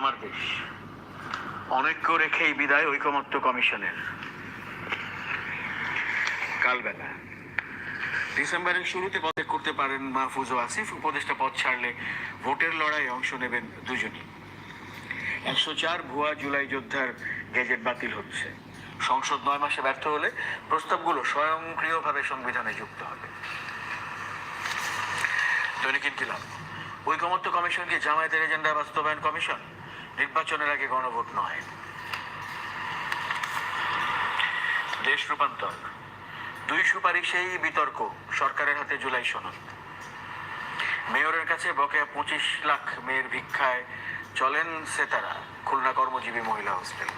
আমার দেশ অনৈক্য রেখেই বিদায় ঐকমত্য কমিশনের। কালবেলা ডিসেম্বরের শুরুতে পদত্যাগ করতে পারেন মাহফুজ ও আসিফ। উপদেষ্টা পদ ছাড়লে ভোটের লড়াইয়ে অংশ নেবেন দুজনই। একশো চার ভুয়া জুলাই যোদ্ধার গেজেট বাতিল হচ্ছে। সংসদ নয় মাসে ব্যর্থ হলে প্রস্তাবগুলো স্বয়ংক্রিয়ভাবে সংবিধানে যুক্ত হবে। দৈনিক ইনকিলাব। ঐকমত্য কমিশন কি জামায়াতের এজেন্ডা বাস্তবায়ন কমিশন নির্বাচনের আগে গণভোট নয়। দেশ রূপান্তর। দুই সুপারিশেই বিতর্ক, সরকারের হাতে জুলাই সনদ। মেয়রের কাছে বকেয়া পঁচিশ লাখ মেয়ের ভিক্ষায় চলেন সেতারা, খুলনা কর্মজীবী মহিলা হোস্টেল।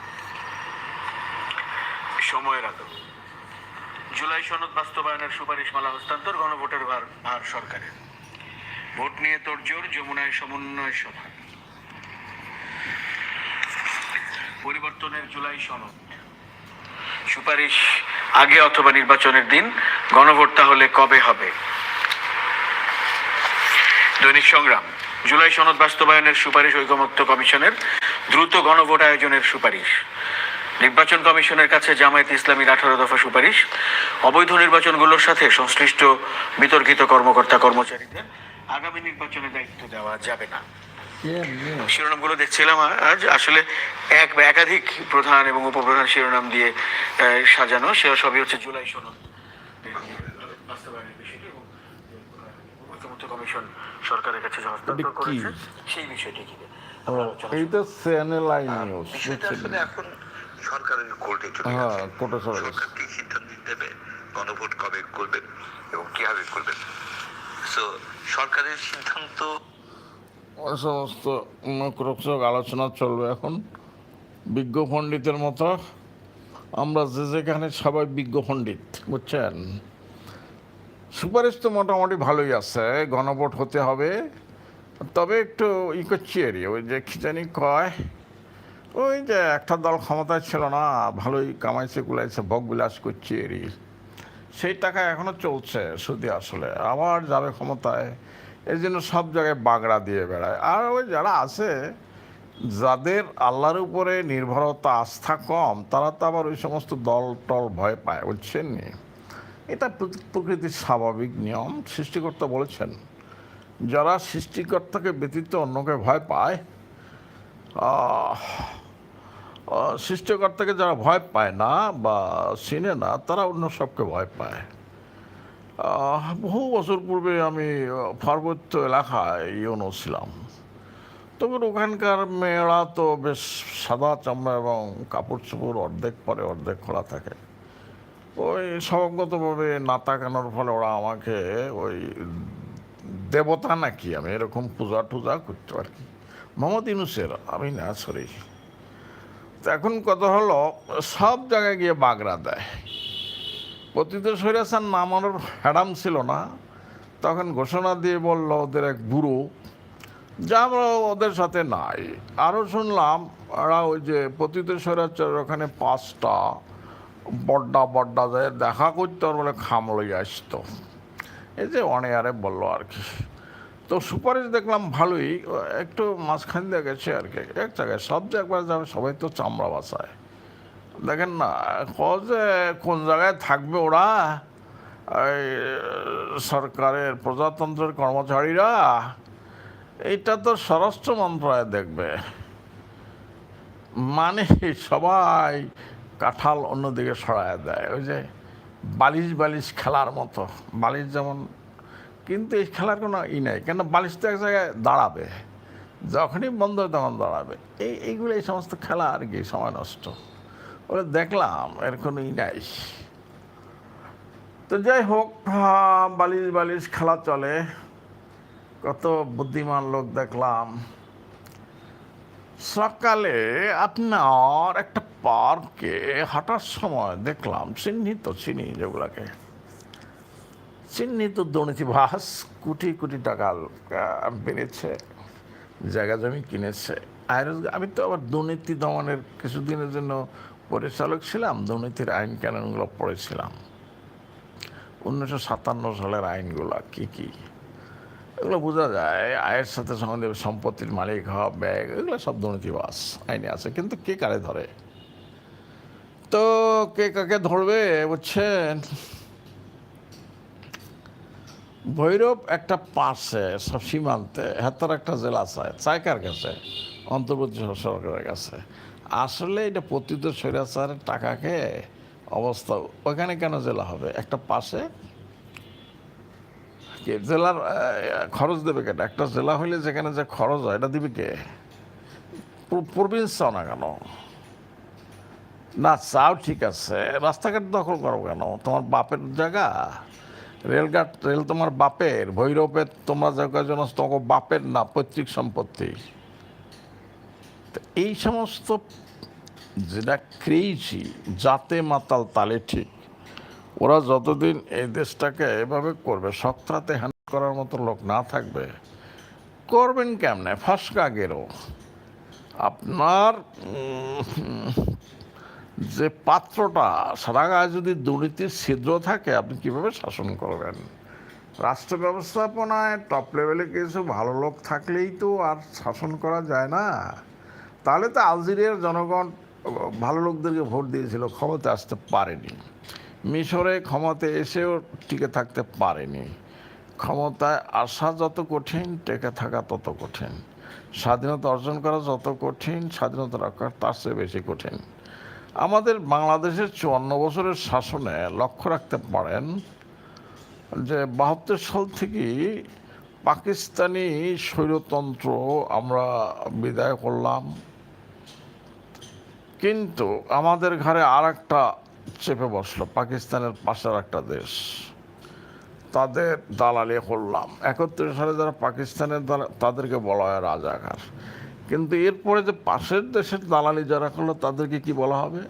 সময়ের আলো জুলাই সনদ বাস্তবায়নের সুপারিশমালা হস্তান্তর, গণভোটের ভার ভার সরকারের। ভোট নিয়ে তোড়জোড়, যমুনায় সমন্বয় সভা। পরিবর্তনের জুলাই সনদ। সুপারিশ আগে অথবা নির্বাচনের দিন, গণভোট তাহলে কবে হবে? দৈনিক সংগ্রাম। জুলাই সনদ বাস্তবায়নের সুপারিশ ঐকমত্য কমিশনের দ্রুত গণভোট আয়োজনের সুপারিশ। নির্বাচন কমিশনের কাছে জামায়াত ইসলামীর আঠারো দফা সুপারিশ। অবৈধ নির্বাচনগুলোর সাথে সংশ্লিষ্ট বিতর্কিত কর্মকর্তা কর্মচারীদের আগামী নির্বাচনে দায়িত্ব দেওয়া যাবে না। শিরোনামগুলো দেখছিলাম আজ। আসলে এক বা একাধিক প্রধান এবং উপপ্রধান শিরোনাম দিয়ে আহ, সাজানো। সে সবই হচ্ছে জুলাই সনদ বাস্তবায়নের বিষয়টি এবং কমিশন সরকারের কাছে হস্তান্তর করেছে। সেই বিষয়টি কি। এইটা নিউজ আসলে এখন সরকারের কোর্টে চলে হ্যাঁ সরকার কি সিদ্ধান্ত দেবে গণভোট কবে করবেন এবং কীভাবে করবেন সো সরকারের সিদ্ধান্ত ওই সমস্ত মুখরোচক আলোচনা চলবে এখন। বিজ্ঞ পণ্ডিতের মতো আমরা যে যেখানে সবাই বিজ্ঞ পণ্ডিত, বুঝছেন? সুপারিশ তো মোটামুটি ভালোই আছে, গণভোট হতে হবে। তবে একটু ই করছি আর ওই যে জানি কয়, ওই যে একটা দল ক্ষমতায় ছিল না, ভালোই কামাইছে কুলাইছে, ভোগ বিলাস করছে আর সেই টাকা এখনও চলছে, শুধু আসলে। আবার যাবে ক্ষমতায়। এই জন্য সব জায়গায় বাগড়া দিয়ে বেড়ায়। আর ওই যারা আছে, যাদের আল্লাহর উপরে নির্ভরতা, আস্থা কম, তারা তো আবার ওই সমস্ত দল টল ভয় পায়, বুঝছেন নি? এটা প্রকৃতির স্বাভাবিক নিয়ম, সৃষ্টিকর্তা বলেছেন। যারা সৃষ্টিকর্তাকে ব্যতীত অন্যকে ভয় পায় সৃষ্টিকর্তাকে যারা ভয় পায় না বা চিনে না, তারা অন্য সবকে ভয় পায়। বহু বছর পূর্বে আমি পার্বত্য এলাকায় ইউনো ছিলাম। তবে ওখানকার মেয়েরা তো বেশ সাদা চামড়া এবং কাপড় চোপড় অর্ধেক পরে অর্ধেক খোলা থাকে। ওই স্বভাবগতভাবে না তাকানোর ফলে ওরা আমাকে ওই দেবতা নাকি আমি এরকম পূজা টুজা করতে আর কি। মোহাম্মদ ইউনুসের, আমি না সরি এখন কথা হলো, সব জায়গায় গিয়ে বাগড়া দেয়। পতিত সৈরাসান নামানোর হ্যাডাম ছিল না। তখন ঘোষণা দিয়ে বলল ওদের এক বুড়ো, যা আমরা ওদের সাথে নাই। আরও শুনলাম ওরা ওই যে পতিত সৈরাচার ওখানে পাঁচটা বড্ডা বড্ডা যায়, দেখা করতে ওর বলে খাম লইয়া আসতো। এই যে অনেয়ারে বলল আর কি। তো সুপারিশ দেখলাম ভালোই, একটু মাঝখান দিয়ে গেছে আর কি। এক জায়গায় সব জায়গায় যাবে, সবাই তো চামড়া বাসায় দেখেন না যে কোন জায়গায় থাকবে ওরা, এই, সরকারের প্রজাতন্ত্রের কর্মচারীরা, এইটা তো স্বরাষ্ট্র মন্ত্রণালয় দেখবে। মানে সবাই কাঁঠাল অন্যদিকে সরায় দেয়, ওই যে বালিশ বালিশ খেলার মতো, বালিশ যেমন, কিন্তু এই খেলার কোনো ই নেই কেন বালিশ তো এক জায়গায় দাঁড়াবে, যখনই বন্ধ তখন দাঁড়াবে, এই, এইগুলো এই সমস্ত খেলা আর কি, সময় নষ্ট। ওরা দেখলাম এর কোনো ই নাই। তো যাই হোক বালিশ বালিশ খেলা চলে। কত বুদ্ধিমান লোক দেখলাম। সকালে আপনার একটা পার্কে হাঁটার সময় দেখলাম চিহ্নিত চিনি যেগুলাকে। চিহ্নিত দুর্নীতি ভাস, কোটি কোটি টাকা বেড়েছে, জায়গা জমি কিনেছে। আমি তো আবার দুর্নীতি দমনের কিছুদিনের জন্য পরিচালক ছিলাম, দুর্নীতির আইন কানুনগুলো পড়েছিলাম। উনিশশো সাতান্ন সালের আইনগুলো কী কী? এগুলো বোঝা যায়, আয়ের সাথে সঙ্গে সম্পত্তির মালিক হওয়া ব্যাগ এগুলো সব দুর্নীতিবাস আইনে আছে। কিন্তু কে কারে ধরে? তো কে কাকে ধরবে, বুঝছেন? ভৈরব একটা পাশে, সব সীমান্তে হেতার একটা জেলা চায় চায় কার কাছে, অন্তর্বর্তী সরকারের কাছে। আসলে এটা পতিত স্বৈরাচারের টাকাকে অবস্থা, ওখানে কেন জেলা হবে? একটা পাশে জেলার খরচ দেবে কেটা একটা জেলা হইলে যেখানে যে খরচ হয়, এটা দিবে কে? প্রভিন্স চাও না কেন? না, চাও ঠিক আছে, রাস্তাঘাট দখল করো কেন? তোমার বাপের জায়গা? রেলঘাট, রেল তোমার বাপের ভৈরবের তোমার জায়গা যেন তোমার বাপের না, পৈতৃক সম্পত্তি। এই সমস্ত যেটা ক্রেইজি জাতে মাতাল তালে ঠিক। ওরা যতদিন এই দেশটাকে এভাবে করবে সক্রাতে হ্যান্ড করার মতো লোক না থাকবে, করবেন কেমনে? ফাঁসকা গেরো। আপনার যে পাত্রটা সারা গায়ে যদি দুর্নীতির ছিদ্র থাকে, আপনি কীভাবে শাসন করবেন? রাষ্ট্র ব্যবস্থাপনায় টপ লেভেলে কিছু ভালো লোক থাকলেই তো আর শাসন করা যায় না। তাহলে তো আলজেরিয়ার জনগণ ভালো লোকদেরকে ভোট দিয়েছিল ক্ষমতা আসতে পারেনি। মিশরে ক্ষমতা এসেও টিকে থাকতে পারেনি। ক্ষমতায় আসা যত কঠিন, টেকে থাকা তত কঠিন। স্বাধীনতা অর্জন করা যত কঠিন, স্বাধীনতা রক্ষা তার চেয়ে বেশি কঠিন। আমাদের বাংলাদেশের চুয়ান্ন বছরের শাসনে লক্ষ্য রাখতে পারেন যে, বাহাত্তর সাল থেকেই পাকিস্তানি স্বৈরতন্ত্র আমরা বিদায় করলাম। কিন্তু আমাদের ঘরে আর একটা চেপে বসল, পাকিস্তানের পাশের একটা দেশ। তাদের দালালি করলাম। একত্রিশ সালে যারা পাকিস্তানের দালা তাদেরকে বলা হয় রাজাকার। কিন্তু এরপরে যে পাশের দেশের দালালি যারা করল, তাদেরকে কি বলা হবে?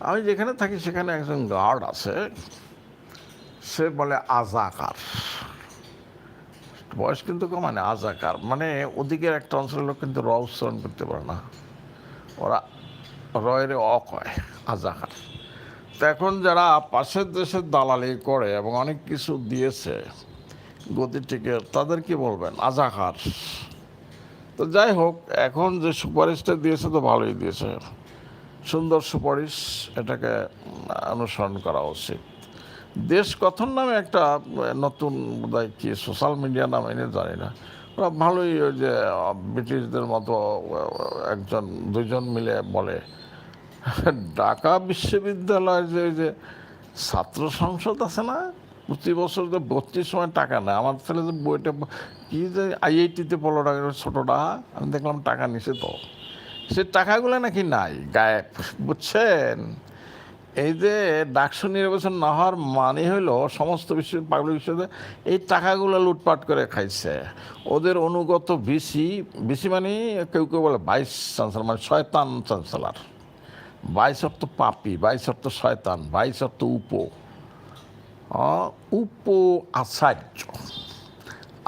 আমি যেখানে থাকি, সেখানে একজন গার্ড আছে। সে বলে আজাকার। বয়স কিন্তু কমানে আজাকার। মানে ওদিকের একটা অঞ্চলের লোক কিন্তু র উচ্চারণ করতে পারে না। ওরা রয়ের অ কয় আজাকার। তো এখন যারা পাশের দেশের দালালি করে এবং অনেক কিছু দিয়েছে গতিটিকে তাদের কি বলবেন? আজাকার। তো যাই হোক, এখন যে সুপারিশটা দিয়েছে তো ভালোই দিয়েছে। সুন্দর সুপারিশ, এটাকে অনুসরণ করা উচিত। দেশ কথন নামে একটা, নতুন বোধহয় কি, সোশ্যাল মিডিয়া নামে এনে জানি না। ওরা ভালোই ওই যে ব্রিটিশদের মতো, একজন, দুজন মিলে বলে ঢাকা বিশ্ববিদ্যালয়ের যে যে ছাত্র সংসদ আছে না, প্রতি বছর যে ভর্তির সময় টাকা নেয়। আমার ছেলে যে বইটা কি যে আইআইটিতে পনেরো টাকা ছোটোটা, আমি দেখলাম টাকা নিছে তো। সে টাকাগুলো নাকি নাই, গায়েব। বুঝছেন? এই যে ডাকসু নির্বাচন না হওয়ার মানে হইল সমস্ত বিশ্ব, পাবলিক বিশ্ববিদ্যালয় এই টাকাগুলো লুটপাট করে খাইছে। ওদের অনুগত বিসি বিসি মানে কেউ কেউ বলে ভাইস চ্যান্সেলার মানে শয়তান চ্যান্সেলার। বাইশ অর্থ পাপি বাইশ অর্থ শয়তান বাইশ অর্থ উপ। উপ আচার্য।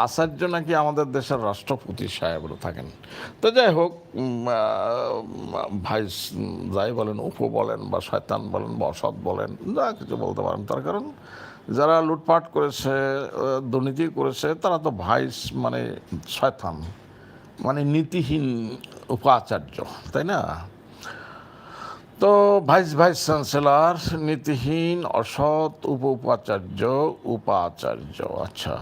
আচার্য নাকি আমাদের দেশের রাষ্ট্রপতি সাহেবরা থাকেন। তো যাই হোক ভাইস যাই বলেন, উপ বলেন বা শয়তান বলেন বা অসৎ বলেন, যা কিছু বলতে পারেন। তার কারণ, যারা লুটপাট করেছে দুর্নীতি করেছে, তারা তো ভাইস মানে শয়তান মানে নীতিহীন উপাচার্য তাই না? তো ভাইস ভাইস চ্যান্সেলার, নীতিহীন, অসৎ উপ উপাচার্য উপাচার্য আচ্ছা।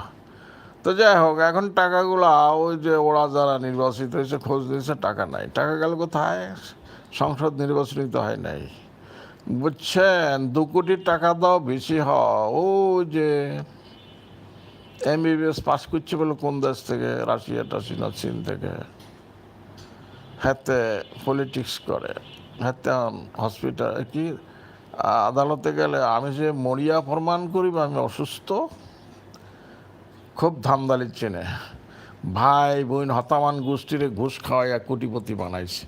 তো যাই হোক, এখন টাকাগুলা ওই যে ওরা যারা নির্বাচিত হয়েছে, খোঁজ দিয়েছে টাকা নাই। টাকা গেল কোথায়? সংসদ নির্বাচনই তো হয় নাই। বুঝছেন? দু কোটি টাকা দাও বেশি হ ও যে এমবিবিএস পাস করছে বলে কোন দেশ থেকে? রাশিয়া টাশিয়া চীন থেকে। হাতে পলিটিক্স করে। হাতে হসপিটাল কি, আদালতে গেলে আমি যে মরিয়া প্রমাণ করি আমি অসুস্থ, খুব ধান্দালি চেনে। ভাই, বোন হতামান গোষ্ঠীরে ঘুষ খাওয়াইয়া কোটিপতি বানাইছে।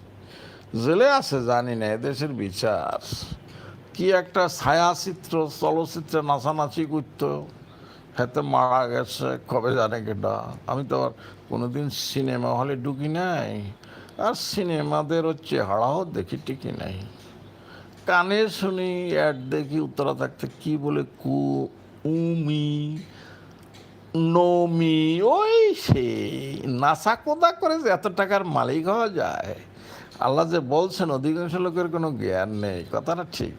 জেলে আছে, জানি না, এদেশের বিচার। কি একটা ছায়াচিত্র, চলচ্চিত্রে নাচানাচি করতো হাতে মারা গেছে, কবে জানে কেটা। আমি তো আর কোনোদিন সিনেমা হলে ঢুকি নাই। আর সিনেমাদেরও চেহারাও দেখি টিকি নাই। কানে শুনি অ্যাড দেখি উত্তরা থাকতে কি বলে, কু, উমি, নমি, ওই সে নাসা কোদা করে যে এত টাকার মালিক হওয়া যায়। আল্লাহ যে বলছেন, অধিকাংশ লোকের কোনো জ্ঞান নেই, কথাটা ঠিক।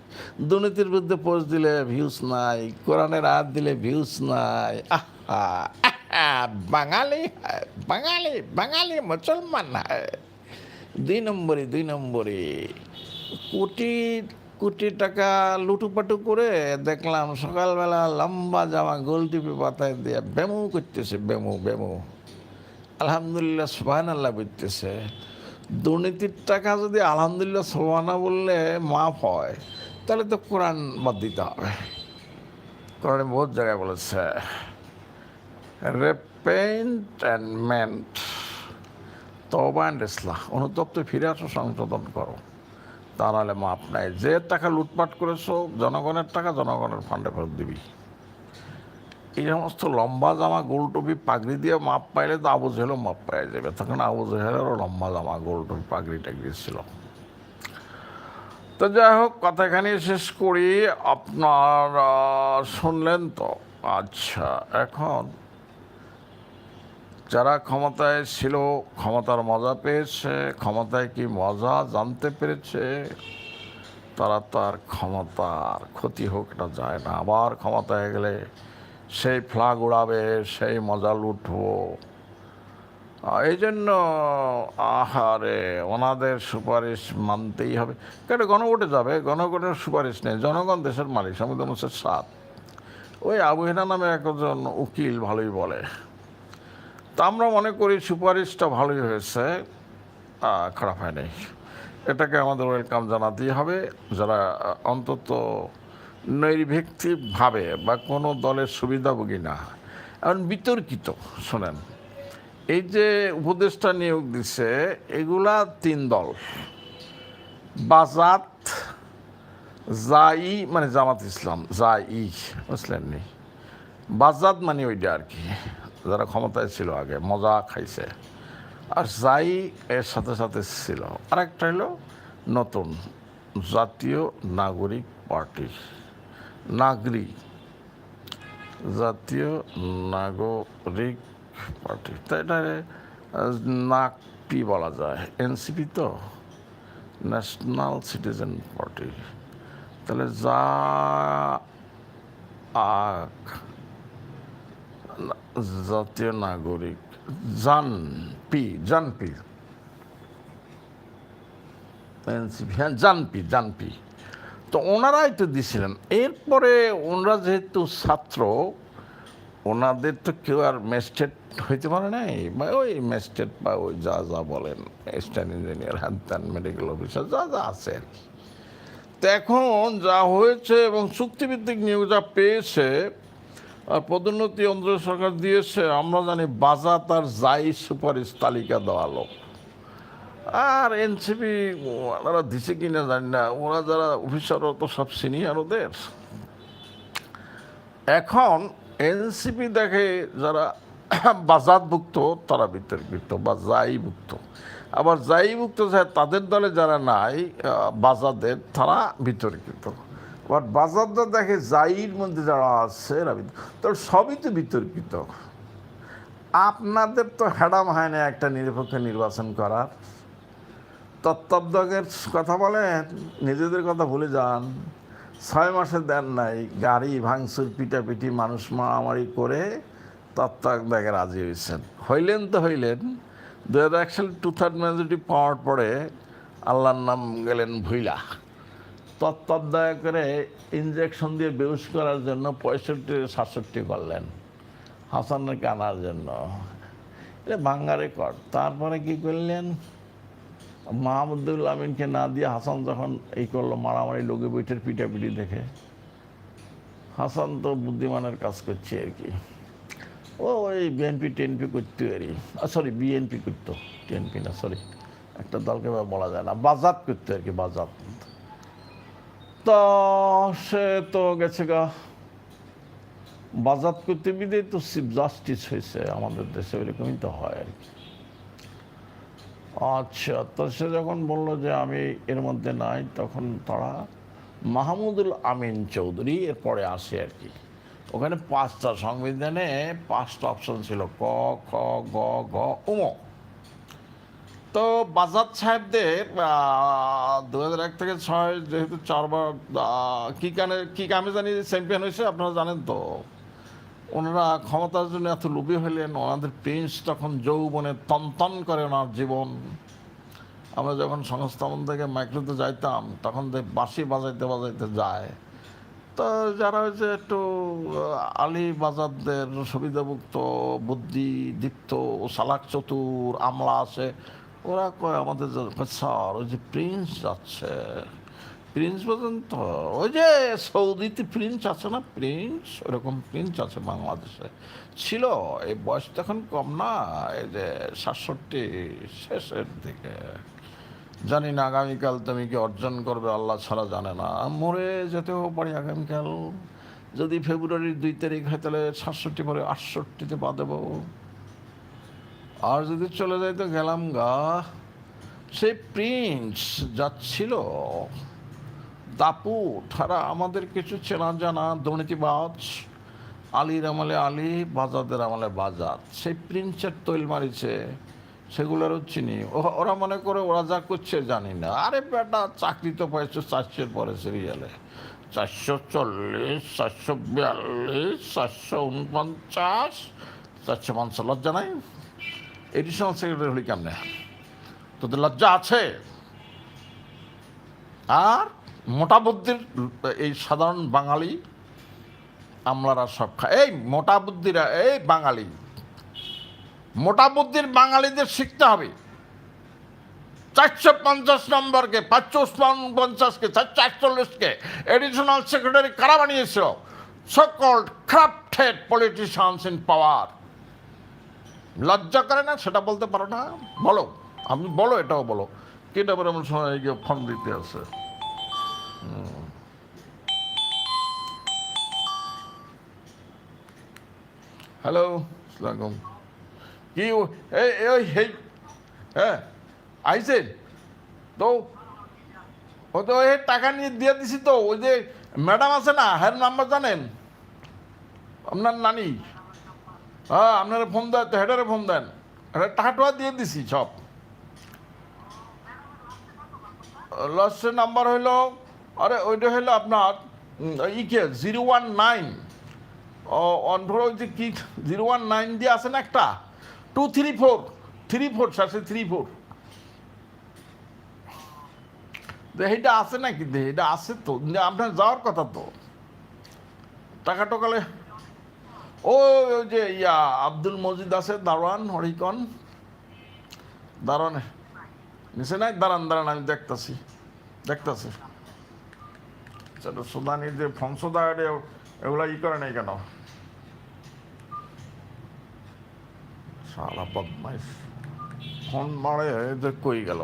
দুর্নীতির বিরুদ্ধে পোস্ট দিলে ভিউজ নাই কোরআনের আয়াত দিলে ভিউজ নাই, আহা বাঙালি বাঙালি বাঙালি মুসলমান হ্যায় দুই নম্বরে দুই নম্বরে। কোটি কোটি টাকা লুটুপাটু করে দেখলাম সকালবেলা লম্বা জামা গোল টিপে পাতায় দিয়ে বেমু করতেছে বেমু বেমু আলহামদুলিল্লাহ সোহান আল্লাহ বুঝতেছে দুর্নীতির টাকা যদি আলহামদুলিল্লাহ সোহানা বললে মাফ হয়, তাহলে তো কোরআন বাদ দিতে হবে। কোরআনে বহুত জায়গায় বলেছে রেপেন্ট অ্যান্ড মেন্ট তবা অ্যান্ড ইসলাহ, অনুতপ্ত ফিরে আসো, সংশোধন করো। তা নাহলে মাপ নাই। যে টাকা লুটপাট করেছ, জনগণের টাকা জনগণের ফান্ডে ফেরত দিবি। এই সমস্ত লম্বা জামা, গোল টুপি, পাগড়ি দিয়ে মাপ পাইলে তো আবু জেহেলও মাপ পাই যাবে। তখন আবু জেহেলেরও লম্বা জামা, গোল টুপি, পাগড়ি, টাগড়ি ছিল। তো যাই হোক, কথা এখানে শেষ করি। আপনার শুনলেন তো? আচ্ছা এখন যারা ক্ষমতায় ছিল, ক্ষমতার মজা পেয়েছে, ক্ষমতায় কি মজা জানতে পেরেছে? তারা তার ক্ষমতার ক্ষতি হোক না, যায় না। আবার ক্ষমতায় গেলে সেই ফ্লাগ উড়াবে, সেই মজা লুটবো। এই জন্য আহারে, ওনাদের সুপারিশ মানতেই হবে। কেন, গণভোটে যাবে? গণভোটের সুপারিশ নেই। জনগণ দেশের মালিক সংবিধান হচ্ছে সাত। ওই আবহেনা নামে একজন উকিল ভালোই বলে। তা আমরা মনে করি সুপারিশটা ভালোই হয়েছে। খারাপ হয়নি। এটাকে আমাদের ওয়েলকাম জানাতেই হবে। যারা অন্তত নৈর্ভিক্তিকভাবে বা কোনো দলের সুবিধাভোগী না, এখন বিতর্কিত, শোনেন। এই যে উপদেষ্টা নিয়োগ দিছে, এগুলা তিন দল। বাজাত, জাই মানে জামাত ইসলাম, জাই বুঝলেন নি। বাজাত মানে ওইটা আর কি। যারা ক্ষমতায় ছিল আগে, মজা খাইছে। আর যাই এর সাথে সাথে ছিল, আরেকটা হলো নতুন জাতীয় নাগরিক পার্টি। নাগরিক, জাতীয় নাগরিক পার্টি। তো এটা নাকপি বলা যায়। এনসিপি তো? National citizen party. তাহলে যা আক জাতীয় নাগরিক। জান পি জান পি। এনসিপি হ্যাঁ জানপি জানপি তো ওনারাই তো দিছিলেন। এরপরে ওনারা যেহেতু ছাত্র, ওনাদের তো কেউ আর ম্যাজিস্ট্রেট হইতে পারে নাই। বা ওই ম্যাজিস্ট্রেট বা ওই যা যা বলেন, স্ট্যান্ড ইঞ্জিনিয়ার হ্যান মেডিকেল অফিসার, যা যা আছে আর কি। তো এখন যা হয়েছে এবং চুক্তিভিত্তিক নিয়োগ যা পেয়েছে আর পদোন্নতি অন্ধ্র সরকার দিয়েছে, আমরা জানি বাজাত আর যাই সুপারিশ তালিকা দেওয়ালো আর এনসিপি, ওনারা দিছে কিনা জানি না, ওরা যারা অফিসার তো সব সিনিয়র ওদের। এখন এনসিপি দেখে যারা বাজাতভুক্ত তারা বিতর্কিত, বা যাইভুক্ত। আবার যাইভুক্ত যায় তাদের দলে যারা নাই বাজাদের তারা বিতর্কিত। বাট বাজারটা দেখে জাইর মধ্যে যারা আছে এরা বিত- তো সবই তো বিতর্কিত। আপনাদের তো হ্যাডাম হয় না একটা নিরপেক্ষ নির্বাচন করার। তত্ত্বাবধায়কের কথা বলেন, নিজেদের কথা ভুলে যান। ছয় মাসে দেন নাই, গাড়ি ভাঙচুর, পিটাপিটি, মানুষ মারামারি করে তত্ত্বাবধায়কে রাজি হয়েছেন। হইলেন তো হইলেন। দু হাজার এক সালে টু থার্ড মেজরিটি পাওয়ার পরে আল্লাহর নাম গেলেন ভুইলা। তত্ত্বাবধায়ক করে ইঞ্জেকশন দিয়ে বেউস করার জন্য পঁয়ষট্টি সাতষট্টি করলেন। হাসানকে আনার জন্য। এটা ভাঙ্গা রেকর্ড তারপরে কি করলেন? মাহমুদুল আমিনকে না দিয়ে হাসান যখন এই করল, মারামারি, লোকে বইটের পিটাপিটি দেখে। হাসান তো বুদ্ধিমানের কাজ করছে আর কি। ও ওই বিএনপি, টেনপি করতে আর সরি বিএনপি করতো। টেনপি না সরি একটা দলকে বলা যায় না। বাজাত করতে আর কি, বাজাত। তো সে তো গেছে গা। বাজাত করতে বিদেই তো চিফ জাস্টিস হয়েছে আমাদের দেশে, এরকমই তো হয় আর কি। আচ্ছা তো সে যখন বলল যে আমি এর মধ্যে নাই, তখন তারা মাহমুদুল আমিন চৌধুরী এরপরে আসে আর কি। ওখানে পাঁচটা সংবিধানে পাঁচটা অপশন ছিল ক, খ, গ গ উম তো বাজাদ সাহেবদের দু হাজার এক থেকে ছয় যেহেতু চারবার কি কানে, কি কামে জানি চ্যাম্পিয়ন হয়েছে, আপনারা জানেন তো। ওনারা ক্ষমতার জন্য এত লোভী হলেন, ওনাদের প্রিন্স তখন যৌবনে তন করে ওনার জীবন। আমরা যখন সংস্থাপন থেকে মাইক্রোতে যাইতাম, তখন দেখ বাঁশি বাজাইতে বাজাইতে যায়। তো যারা হচ্ছে একটু আলী বাজারদের সুবিধাভুক্ত বুদ্ধি দীপ্ত সালাক চতুর, আমলা আছে ওরা কয়, আমাদের স্যার ওই যে প্রিন্স যাচ্ছে প্রিন্স পর্যন্ত ওই যে সৌদিতে প্রিন্স আছে না, প্রিন্স? ওরকম প্রিন্স আছে বাংলাদেশে। ছিল, এই বয়স তখন কম না, এই যে সাতষট্টি শেষের দিকে। জানি না, আগামীকাল তুমি কি অর্জন করবে, আল্লাহ ছাড়া জানে না। মরে যেতেও পারি আগামীকাল। যদি ফেব্রুয়ারির দুই তারিখ হয়, তাহলে সাতষট্টি পরে আটষট্টিতে পা দেবো। আর যদি চলে যাই তো গেলাম গা। সেই প্রিন্স যাচ্ছিল দাপুট তারা আমাদের কিছু চেনা জানা দুর্নীতিবাজ, আলীর আমলে আলী, বাজাদের আমলে বাজার। সেই প্রিন্সের তৈল মারিছে, সেগুলোরও চিনি। ওরা মনে করে ওরা যা করছে জানি না। আরে বেটা, চাকরি তো পাইছে চারশোর পরে সিরিয়ালে চারশো চল্লিশ, চারশো বিয়াল্লিশ, চারশো উনপঞ্চাশ চারশো পঞ্চাশ, লজ্জা নাই? এডিশনাল সেক্রেটারি হলি কেমনে? তোদের লজ্জা আছে? আর মোটা বুদ্ধির এই সাধারণ বাঙালি আমলারা সব খায় এই মোটা বুদ্ধিরা এই বাঙালি। মোটা বুদ্ধির বাঙালিদের শিখতে হবে। চারশো পঞ্চাশ নম্বরকে, পাঁচশো পঞ্চাশকে, চারশো একচল্লিশকে এডিশনাল সেক্রেটারি কারা বানিয়েছিল? So called crafted politicians in power লজ্জা করে না? সেটা বলতে পারো না। বলো। আমি বলো, এটাও বলো। কেটা বলে আমার সময় গিয়ে ফোন দিতে আছে। হ্যালো সালাম কি এই হেই হ্যাঁ আইসেন? তো, ও তো এই টাকা নিয়ে দিয়ে দিছি তো। ওই যে ম্যাডাম আছে না হ্যার নাম্বার জানেন? আপনার নানি। হ্যাঁ আপনারা ফোন দেন, তো হেডারে ফোন দেন। হেডার টাকা দিয়ে দিছি সব। লসের নাম্বার হইল, আরে, ওইটা হইল আপনার ইকে, জিরো ওয়ান নাইন। অন্ধ্র যে কি, জিরো ওয়ান নাইন দিয়ে আছে না একটা? Two three four three four শেষে থ্রি ফোর। এইটা আছে নাকি এটা আছে তো আপনার যাওয়ার কথা তো। টাকা টোকালে ও যে, ইয়া, আব্দুল মজিদ আছে, দারোয়ান, হরিকন। দারোয়ান নিচে নাই? দাঁড়ান দাঁড়ান আমি দেখতাছি। দেখতাছি। সেটা সুদানি যে ফংসদা এগুলা ই করে নাই কেন? সারা বদমাইশ। ফোন মারে যে কই গেল?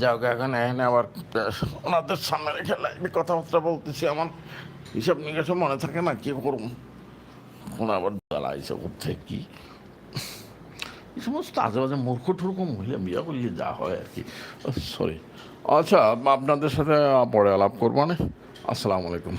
যাও এখন, এখানে আবার ওনাদের সামনে রেখে কথাবার্তা বলতেছি, আমার হিসাব নিকাশে মনে থাকে না, কি করুন এখন আবার জ্বালাইছে কোথায় কি? এই সমস্ত আজেবাজে মূর্খ ঠুর্খ মহিলা বিয়া করলে যা হয় আর কি। সরি আচ্ছা আপনাদের সাথে পরে আলাপ করব না আসসালামু আলাইকুম।